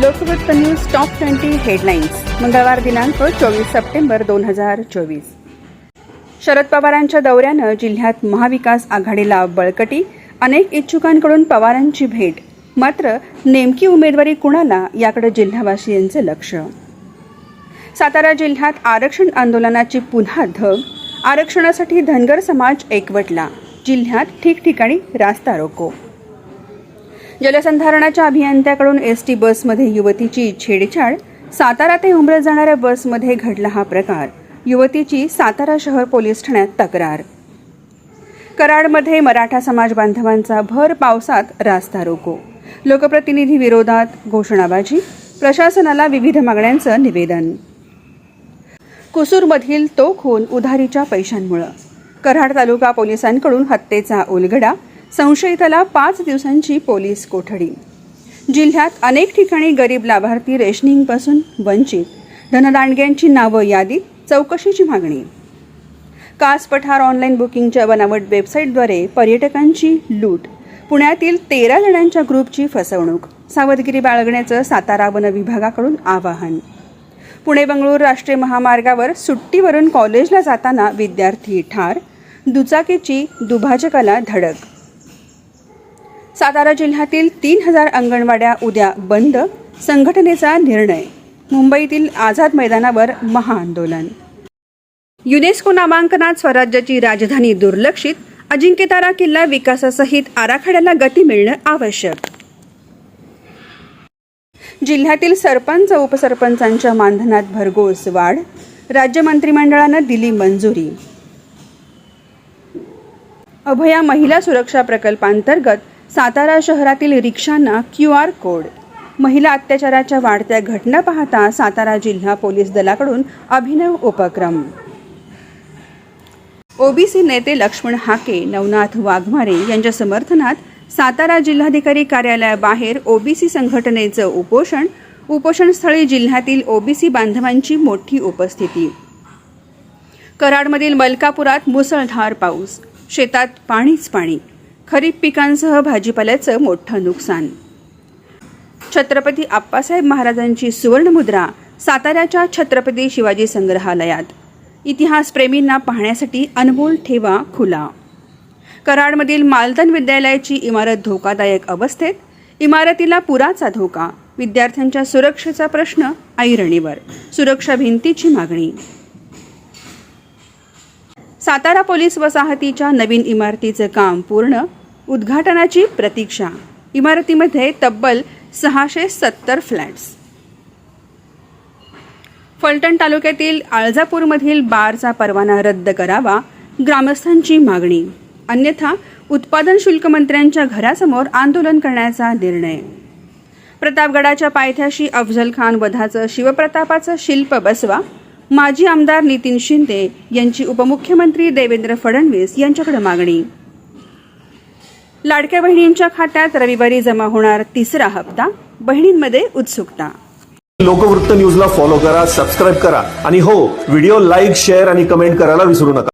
Lokvrutta news top twenty headlines मंगळवार दिनांक चोवीस सप्टेंबर दोन हजार चोवीस. शरद पवारांच्या दौऱ्यानं जिल्ह्यात महाविकास आघाडीला बळकटी अनेक इच्छुकांकडून पवारांची भेट. मात्र नेमकी उमेदवारी कुणाला याकडे जिल्हावासियांचं लक्ष. सातारा जिल्ह्यात आरक्षण आंदोलनाची पुन्हा धग आरक्षणासाठी धनगर समाज एकवटला. जिल्ह्यात ठिकठिकाणी रास्ता रोको. जलसंधारणाच्या अभियंत्याकडून एस टी बसमध्ये युवतीची छेडछाड सातारा ते उमरत जाणाऱ्या बसमध्ये घडला हा प्रकार. युवतीची सातारा शहर पोलीस ठाण्यात तक्रार. कराडमध्ये मराठा समाज बांधवांचा भर पावसात रास्ता रोको. लोकप्रतिनिधी विरोधात घोषणाबाजी प्रशासनाला विविध मागण्यांचं निवेदन. कुसूरमधील तो खून उधारीच्या पैशांमुळं. कराड तालुका पोलिसांकडून हत्येचा उलगडा संशयिताला पाच दिवसांची पोलीस कोठडी. जिल्ह्यात अनेक ठिकाणी गरीब लाभार्थी रेशनिंगपासून वंचित. धनदांडग्यांची नावं यादीत चौकशीची मागणी. कास पठार ऑनलाईन बुकिंगच्या बनावट वेबसाईटद्वारे पर्यटकांची लूट. पुण्यातील तेरा जणांच्या ग्रुपची फसवणूक. सावधगिरी बाळगण्याचं सातारा वन विभागाकडून आवाहन. पुणे बंगळूर राष्ट्रीय महामार्गावर सुट्टीवरून कॉलेजला जाताना विद्यार्थी ठार. दुचाकीची दुभाजकाला धडक. सातारा जिल्ह्यातील तीन हजार अंगणवाड्या उद्या बंद संघटनेचा निर्णय. मुंबईतील आझाद मैदानावर महाआंदोलन. युनेस्को नामांकनात स्वराज्याची राजधानी दुर्लक्षित अजिंक्यतारा किल्ला विकासासहित आराखड्याला गती मिळणं आवश्यक. जिल्ह्यातील सरपंच उपसरपंचांच्या मानधनात भरघोस वाढ राज्य मंत्रिमंडळानं दिली मंजुरी. अभया महिला सुरक्षा प्रकल्पांतर्गत सातारा शहरातील रिक्षांना क्यू आर कोड. महिला अत्याचाराच्या वाढत्या घटना पाहता सातारा जिल्हा पोलीस दलाकडून अभिनव उपक्रम. ओबीसी नेते लक्ष्मण हाके नवनाथ वाघमारे यांच्या समर्थनात सातारा जिल्हाधिकारी कार्यालयाबाहेर ओबीसी संघटनेचं उपोषण उपोषणस्थळी जिल्ह्यातील ओबीसी बांधवांची मोठी उपस्थिती. कराडमधील मलकापुरात मुसळधार पाऊस शेतात पाणीच पाणी. खरीप पिकांसह भाजीपाल्याचं मोठं नुकसान. छत्रपती आप्पासाहेब महाराजांची सुवर्णमुद्रा साताऱ्याच्या छत्रपती शिवाजी संग्रहालयात. इतिहासप्रेमींना पाहण्यासाठी अनमोल ठेवा खुला. कराडमधील मालदन विद्यालयाची इमारत धोकादायक अवस्थेत इमारतीला पुराचा धोका विद्यार्थ्यांच्या सुरक्षेचा प्रश्न ऐरणीवर. सुरक्षा भिंतीची मागणी. सातारा पोलीस वसाहतीच्या नवीन इमारतीचं काम पूर्ण उद्घाटनाची प्रतीक्षा. इमारतीमध्ये तब्बल सहाशे सत्तर फ्लॅट्स. फलटण तालुक्यातील आळजापूरमधील बारचा परवाना रद्द करावा ग्रामस्थांची मागणी. अन्यथा उत्पादन शुल्क मंत्र्यांच्या घरासमोर आंदोलन करण्याचा निर्णय. प्रतापगडाच्या पायथ्याशी अफजल खान वधाचं शिवप्रतापाचं शिल्प बसवा माजी आमदार नितीन शिंदे यांची उपमुख्यमंत्री देवेंद्र फडणवीस यांच्याकडे मागणी. लाडक्या बहिणींच्या खात्यात रविवारी जमा होणार तिसरा हप्ता बहिणींमध्ये उत्सुकता. लोकवृत्त न्यूजला फॉलो करा सबस्क्राईब करा आणि हो व्हिडिओ लाईक शेअर आणि कमेंट करायला विसरू नका.